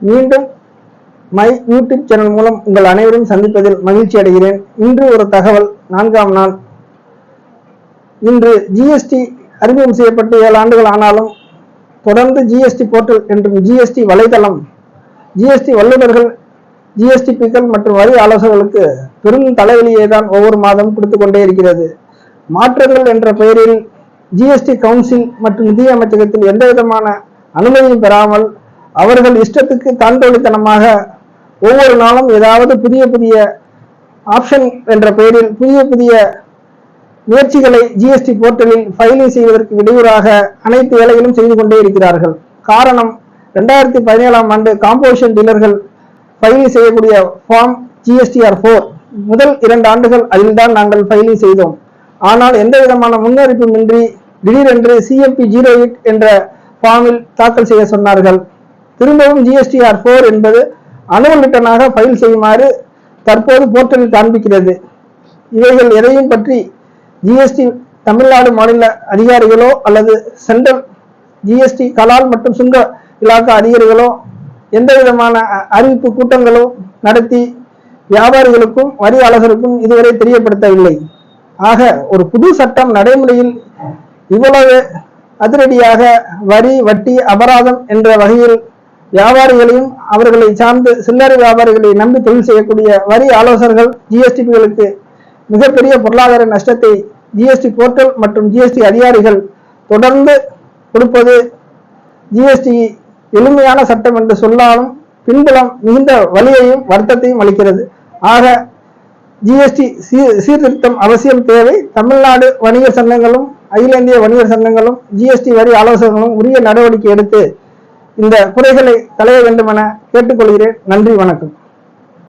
மீண்டும் my YouTube channel மூலம் உங்கள் அனைவரும் சந்திப்பதில் மகிழ்ச்சி அடைகிறேன். இன்று ஒரு தகவல் நான்காம் நாள். இன்று ஜிஎஸ்டி அறிமுகம் செய்யப்பட்டு ஏழு ஆண்டுகள் ஆனாலும் தொடர்ந்து ஜிஎஸ்டி போர்ட்டல் என்றும் ஜிஎஸ்டி வலைதளம் ஜிஎஸ்டி வல்லுநர்கள் ஜிஎஸ்டிபிக்கள் மற்றும் வரி ஆலோசகர்களுக்கு பெரும் தலைவலியை தான் ஒவ்வொரு மாதம் கொடுத்து கொண்டே இருக்கிறது. மாற்றங்கள் என்ற பெயரில் ஜிஎஸ்டி கவுன்சில் மற்றும் நிதியமைச்சகத்தில் எந்த விதமான அனுமதியும் பெறாமல் அவர்கள் இஷ்டத்துக்கு தாண்டோலித்தனமாக ஒவ்வொரு நாளும் ஏதாவது புதிய புதிய ஆப்ஷன் என்ற பெயரில் புதிய புதிய முயற்சிகளை ஜிஎஸ்டி போர்ட்டலில் ஃபைலிங் செய்வதற்கு இடையூறாக அனைத்து வேலைகளும் செய்து கொண்டே இருக்கிறார்கள். காரணம் ரெண்டாயிரத்தி பதினேழாம் ஆண்டு காம்போசிஷன் டீலர்கள் ஃபைலிங் செய்யக்கூடிய ஃபார்ம் ஜிஎஸ்டிஆர் ஃபோர் முதல் இரண்டு ஆண்டுகள் அதில்தான் நாங்கள் ஃபைலிங் செய்தோம். ஆனால் எந்த விதமான முன்னறிப்புமின்றி திடீரென்று சிஎம்பி ஜீரோ எயிட் என்ற ஃபார்மில் தாக்கல் செய்ய சொன்னார்கள். திரும்பவும் ஜிஎஸ்டிஆர் ஃபோர் என்பது அனுவல் ரிட்டனாக ஃபைல் செய்யுமாறு தற்போது போர்ட்டலில் காண்பிக்கிறது. இவைகள் எதையும் பற்றி ஜிஎஸ்டி தமிழ்நாடு மாநில அதிகாரிகளோ அல்லது சென்ட்ரல் ஜிஎஸ்டி கலால் மற்றும் சுங்க இலாக்கா அதிகாரிகளோ எந்த விதமான அறிவிப்பு கூட்டங்களோ நடத்தி வியாபாரிகளுக்கும் வரி அலசருக்கும் இதுவரை தெரியப்படுத்தவில்லை. ஆக ஒரு புது சட்டம் நடைமுறையில் இவ்வளவு அதிரடியாக வரி வட்டி அபராதம் என்ற வகையில் வியாபாரிகளையும் அவர்களை சார்ந்து சில்லறை வியாபாரிகளை நம்பி தொழில் செய்யக்கூடிய வரி ஆலோசகர்கள் ஜிஎஸ்டிபிகளுக்கு மிகப்பெரிய பொருளாதார நஷ்டத்தை ஜிஎஸ்டி போர்ட்டல் மற்றும் ஜிஎஸ்டி அதிகாரிகள் தொடர்ந்து கொடுப்பது ஜிஎஸ்டி எளிமையான சட்டம் என்று சொல்லாலும் பின்புலம் மிகுந்த வலியையும் வருத்தத்தையும் அளிக்கிறது. ஆக ஜிஎஸ்டி சீர்திருத்தம் அவசியம் தேவை. தமிழ்நாடு வணிகர் சங்கங்களும் அகில இந்திய வணிகர் சங்கங்களும் ஜிஎஸ்டி வரி ஆலோசகர்களும் உரிய நடவடிக்கை எடுத்து இந்த குறைகளை களைய வேண்டும் என கேட்டுக்கொள்கிறேன். நன்றி வணக்கம்.